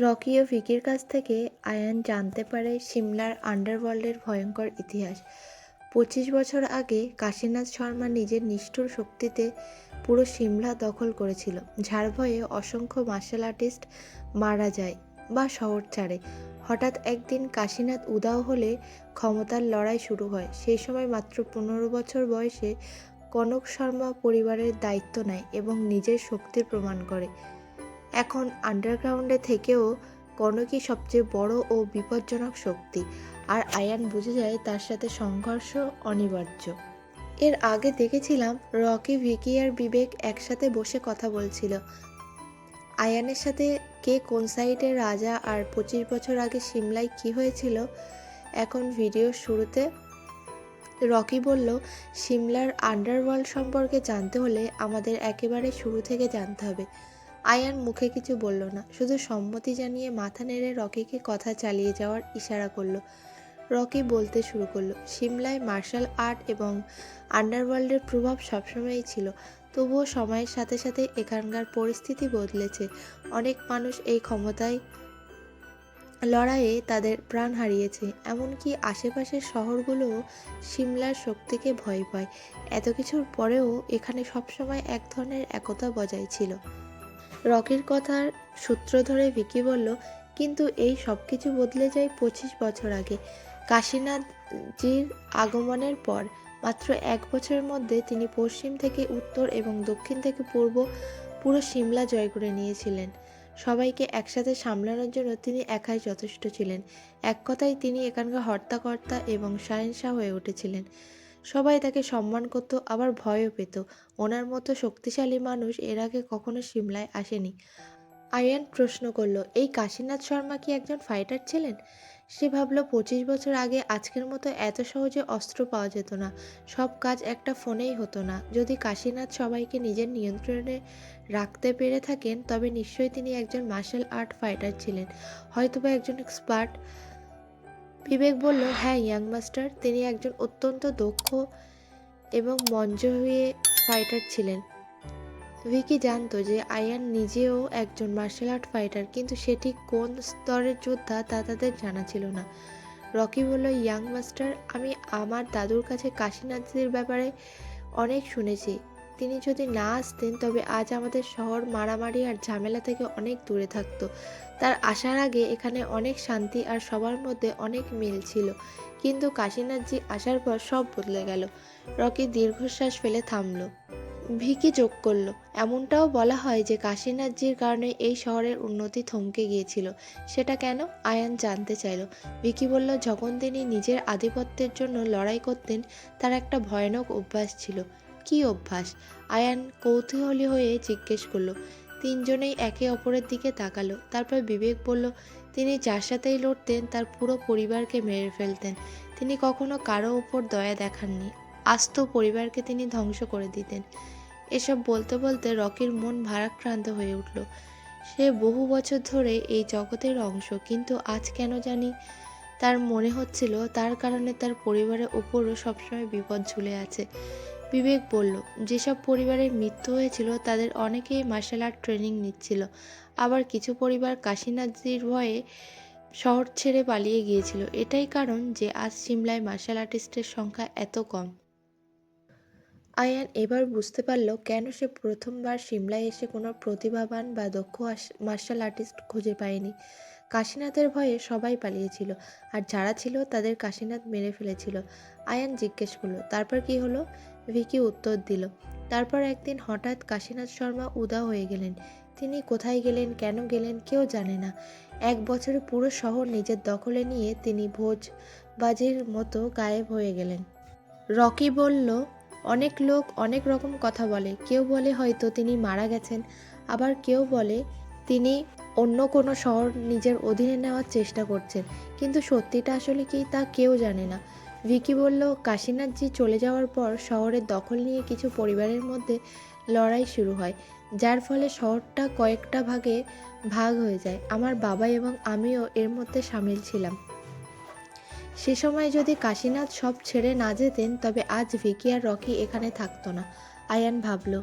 Rocky ও ভিকির কাছ থেকে আয়ান জানতে পারে সিমলার আন্ডারওয়ার্ল্ডের ভয়ঙ্কর ইতিহাস। পঁচিশ বছর আগে কাশীনাথ শর্মা নিজের নিষ্ঠুর শক্তিতে পুরো সিমলা দখল করেছিল, যার ভয়ে অসংখ্য মার্শাল আর্টিস্ট মারা যায় বা শহর ছাড়ে। হঠাৎ একদিন কাশীনাথ উদাও হলে ক্ষমতার লড়াই শুরু হয়। সেই সময় মাত্র পনেরো বছর বয়সে কনক শর্মা পরিবারের দায়িত্ব নেয় এবং নিজের শক্তির প্রমাণ করে। এখন আন্ডারগ্রাউন্ডে থেকেও কনকই সবচেয়ে বড় ও বিপজ্জনক শক্তি। আর আয়ান বুঝে যায় তার সাথে সংঘর্ষ অনিবার্য। এর আগে দেখেছিলাম রকি, ভিকি আর বিবেক একসাথে বসে কথা বলছিল। আয়ানের সাথে কে কোন সাইডের রাজা আর পঁচিশ বছর আগে সিমলায় কি হয়েছিল, এখন ভিডিওর শুরুতে রকি বলল, সিমলার আন্ডারওয়ার্ল্ড সম্পর্কে জানতে হলে আমাদের একেবারে শুরু থেকে জানতে হবে। আয়ান মুখে কিছু বলল না। শুধু সম্মতি জানিয়ে মাথা নেড়ে রকিকে কথা চালিয়ে যাওয়ার ইশারা করল। রকি বলতে শুরু করল, সিমলায় মার্শাল আর্ট এবং আন্ডারওয়ার্ল্ডের প্রভাব সবসময়ই ছিল। তবুও সময়ের সাথে সাথে এখানকার পরিস্থিতি বদলেছে। অনেক মানুষ এই ক্ষমতায় লড়াইয়ে তাদের প্রাণ হারিয়েছে। এমনকি আশেপাশের শহরগুলোও সিমলার শক্তিকে ভয় পায়। এত কিছুর পরেও এখানে সবসময় এক ধরনের একতা বজায় ছিল। রকির কথার সূত্র ধরে ভিকি বলল, কিন্তু এই সব কিছু বদলে যায় পঁচিশ বছর আগে। কাশীনাথজির আগমনের পর, মাত্র এক বছরের মধ্যে তিনি পশ্চিম থেকে উত্তর এবং দক্ষিণ থেকে পূর্ব পুরো সিমলা জয় করে নিয়েছিলেন। সবাইকে একসাথে সামলানোর জন্য তিনি একাই যথেষ্ট ছিলেন। এক কথায় তিনি এখানকার হর্তাকর্তা এবং শাহেনশাহ হয়ে উঠেছিলেন। সবাই তাকে সম্মান করত, আবার ভয়ও পেত। ওনার মতো শক্তিশালী মানুষ এর আগে কখনো সিমলায় আসেনি। আয়ান প্রশ্ন করল, এই কাশীনাথ শর্মা কি একজন ফাইটার ছিলেন? সে ভাবলো, পঁচিশ বছর আগে আজকের মতো এত সহজে অস্ত্র পাওয়া যেত না। সব কাজ একটা ফোনেই হতো না। যদি কাশীনাথ সবাইকে নিজের নিয়ন্ত্রণে রাখতে পেরে থাকেন, তবে নিশ্চয়ই তিনি একজন মার্শাল আর্ট ফাইটার ছিলেন। হয়তোবা একজন এক্সপার্ট বিবেক বলল হ্যাঁ ইয়াং মাস্টার, তিনি একজন অত্যন্ত দক্ষ এবং মঞ্চ হয়ে ফাইটার ছিলেন। ভিকি জানতো যে আয়ান নিজেও একজন মার্শাল আর্ট ফাইটার, কিন্তু সেটি কোন স্তরের যোদ্ধা তা তাদের জানা ছিল না। রকি বলল, ইয়াং মাস্টার, আমি আমার দাদুর কাছে কাশীনাথজির ব্যাপারে অনেক শুনেছি। তিনি যদি না আসতেন, তবে আজ আমাদের শহর মারামারি আর ঝামেলা থেকে অনেক দূরে থাকতো। তার আসার আগে এখানে অনেক শান্তি আর সবার মধ্যে অনেক মিল ছিল। কিন্তু কাশীনাথজি আসার পর সব বদলে গেল। রকি দীর্ঘশ্বাস ফেলে থামল। ভিকি যোগ করল। এমনটাও বলা হয় যে কাশীনাথজির কারণে এই শহরের উন্নতি থমকে গিয়েছিল। সেটা কেন? আয়ান জানতে চাইল। ভিকি বলল, যখন তিনি নিজের আধিপত্যের জন্য লড়াই করতেন, তার একটা ভয়ানক অভ্যাস ছিল। কি অভ্যাস? আয়ান কৌতূহলী হয়ে জিজ্ঞেস করল। তিনজনেই একে অপরের দিকে তাকালো। তারপর বিবেক বলল, তিনি যার সাথেই লড়তেন, তার পুরো পরিবারকে মেরে ফেলতেন। তিনি কখনো কারও ওপর দয়া দেখাননি। আস্ত পরিবারকে তিনি ধ্বংস করে দিতেন। এসব বলতে বলতে রকির মন ভারাক্রান্ত হয়ে উঠল। সে বহু বছর ধরে এই জগতের অংশ, কিন্তু আজ কেন জানি তার মনে হচ্ছিল, তার কারণে তার পরিবারের ওপরও সবসময় বিপদ ঝুলে আছে। বিবেক বলল, যেসব পরিবারের মৃত্যু হয়েছিল, তাদের অনেকেই মার্শাল আর্ট ট্রেনিং নিচ্ছিল। আবার কিছু পরিবার কাশীনাথজির ভয়ে শহর ছেড়ে পালিয়ে গিয়েছিল। এটাই কারণ যে আজ সিমলায় মার্শাল আর্টিস্টের সংখ্যা এত কম। আয়ান এবার বুঝতে পারল কেন সে প্রথমবার সিমলায় এসে কোনো প্রতিভাবান বা দক্ষ মার্শাল আর্টিস্ট খুঁজে পায়নি। কাশীনাথের ভয়ে সবাই পালিয়েছিল, আর যারা ছিল তাদের কাশীনাথ মেরে ফেলেছিল। আয়ান জিজ্ঞেস করল, তারপর কি হলো? ভিকি উত্তর দিল। তারপর একদিন হঠাৎ কাশীনাথ শর্মা উদা হয়ে গেলেন। তিনি কোথায় গেলেন, কেন গেলেন কেউ জানে না। এক বছরে পুরো শহর নিজের দখলে নিয়ে তিনি ভোজ বাজির মতো গায়েব হয়ে গেলেন। রকি বলল, অনেক লোক অনেক রকম কথা বলে। কেউ বলে হয়তো তিনি মারা গেছেন। আবার কেউ বলে তিনি অন্য কোনো শহর নিজের অধীনে নেওয়ার চেষ্টা করছেন। কিন্তু সত্যিটা আসলে কি তা কেউ জানে না। ভিকি বলল, কাশীনাথজি চলে যাওয়ার পর শহরের দখল নিয়ে কিছু পরিবারের মধ্যে লড়াই শুরু হয়, যার ফলে শহরটা কয়েকটা ভাগে ভাগ হয়ে যায়। আমার বাবা এবং আমিও এর মধ্যে সামিল ছিলাম। সে সময় যদি কাশীনাথ সব ছেড়ে না যেতেন, তবে আজ ভিকি আর রকি এখানে থাকতো না। আয়ান ভাবল।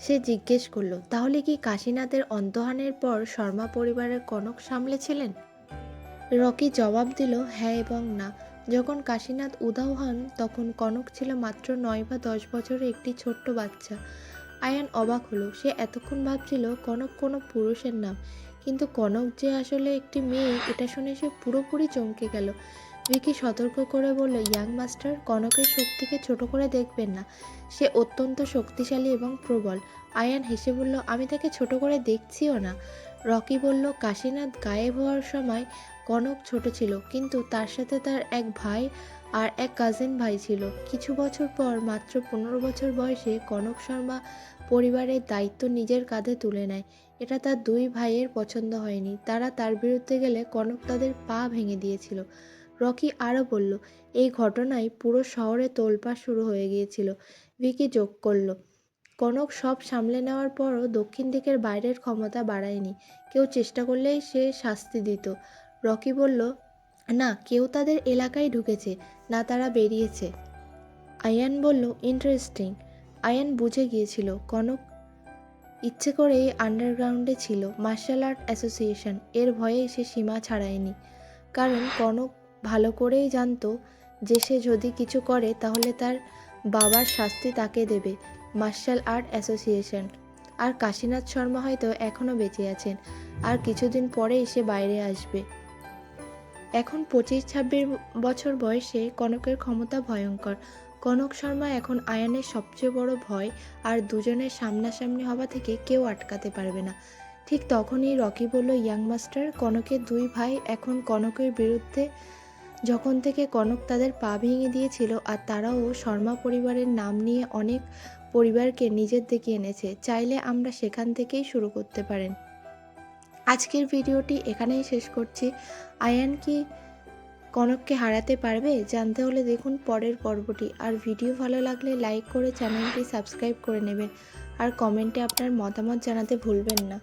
সে জিজ্ঞেস করল, তাহলে কি কাশীনাথের অন্তহানের পর শর্মা পরিবারের কনক সামলেছিলেন? রকি জবাব দিল হ্যাঁ এবং না। যখন কাশীনাথ উধাও হন, তখন কনক ছিল মাত্র নয় বা দশ বছরের একটি ছোট্ট বাচ্চা। আয়ান অবাক হলো, সে এতক্ষণ ভাবছিল কনক কোনো পুরুষের নাম। কিন্তু কনক যে আসলে একটি মেয়ে, এটা শুনে সে পুরোপুরি চমকে গেল। ভিকি সতর্ক করে বলল, ইয়াং মাস্টার, কনকের শক্তিকে ছোট করে দেখবেন না। সে অত্যন্ত শক্তিশালী এবং প্রবল। আয়ান হেসে বলল, আমি তাকে ছোট করে দেখছিও না। রকি বলল, কাশীনাথ গায়েব হওয়ার সময় কনক ছোট ছিল, কিন্তু তার সাথে তার এক ভাই আর এক কাজিন ভাই ছিল। কিছু বছর পর, মাত্র পনেরো বছর বয়সে কনক শর্মা পরিবারের দায়িত্ব নিজের কাঁধে তুলে নেয়। এটা তার দুই ভাইয়ের পছন্দ হয়নি। তারা তার বিরুদ্ধে গেলে কনক তাদের পা ভেঙে দিয়েছিল। রকি আরও বলল, এই ঘটনায় পুরো শহরে তোলপাড় শুরু হয়ে গিয়েছিল। ভিকি যোগ করল। কনক সব সামলে নেওয়ার পরও দক্ষিণ দিকের বাইরের ক্ষমতা বাড়ায়নি। কেউ চেষ্টা করলেই সে শাস্তি দিত। রকি বলল, না, কেউ তাদের এলাকায় ঢুকেছে, না তারা বেরিয়েছে। আয়ান বলল, ইন্টারেস্টিং। আয়ান বুঝে গিয়েছিল, কনক ইচ্ছে করেই আন্ডারগ্রাউন্ডে ছিল, মার্শাল আর্ট অ্যাসোসিয়েশন, এর ভয়ে সে সীমা ছাড়ায়নি। কারণ কনক ভালো করেই জানতো, যে সে যদি কিছু করে, তাহলে তার বাবার শাস্তি তাকে দেবে, মার্শাল আর্ট অ্যাসোসিয়েশন। আর কাশীনাথ শর্মা হয়তো এখনও বেঁচে আছেন, আর কিছুদিন পরেই সে বাইরে আসবে। এখন পঁচিশ ছাব্বিশ বছর বয়সে কনকের ক্ষমতা ভয়ঙ্কর। কনক শর্মা এখন আয়ানের সবচেয়ে বড় ভয় আর দুজনের সামনাসামনি হওয়া থেকে কেউ আটকাতে পারবে না। ঠিক তখনই রকি বলল, ইয়াং মাস্টার, কনকের দুই ভাই এখন কনকের বিরুদ্ধে যখন থেকে কনক তাদের পা ভেঙে দিয়েছিল আর তারাও শর্মা পরিবারের নাম নিয়ে অনেক পরিবারকে নিজের দিকে এনেছে, চাইলে আমরা সেখান থেকেই শুরু করতে পারেন। আজকের ভিডিওটি এখানেই শেষ করছি। আয়ান কি কনককে হারাতে পারবে? জানতে হলে দেখুন পরের পর্বটি। আর ভিডিও ভালো লাগলে লাইক করে চ্যানেলটি সাবস্ক্রাইব করে নেবেন। আর কমেন্টে আপনার মতামত জানাতে ভুলবেন না।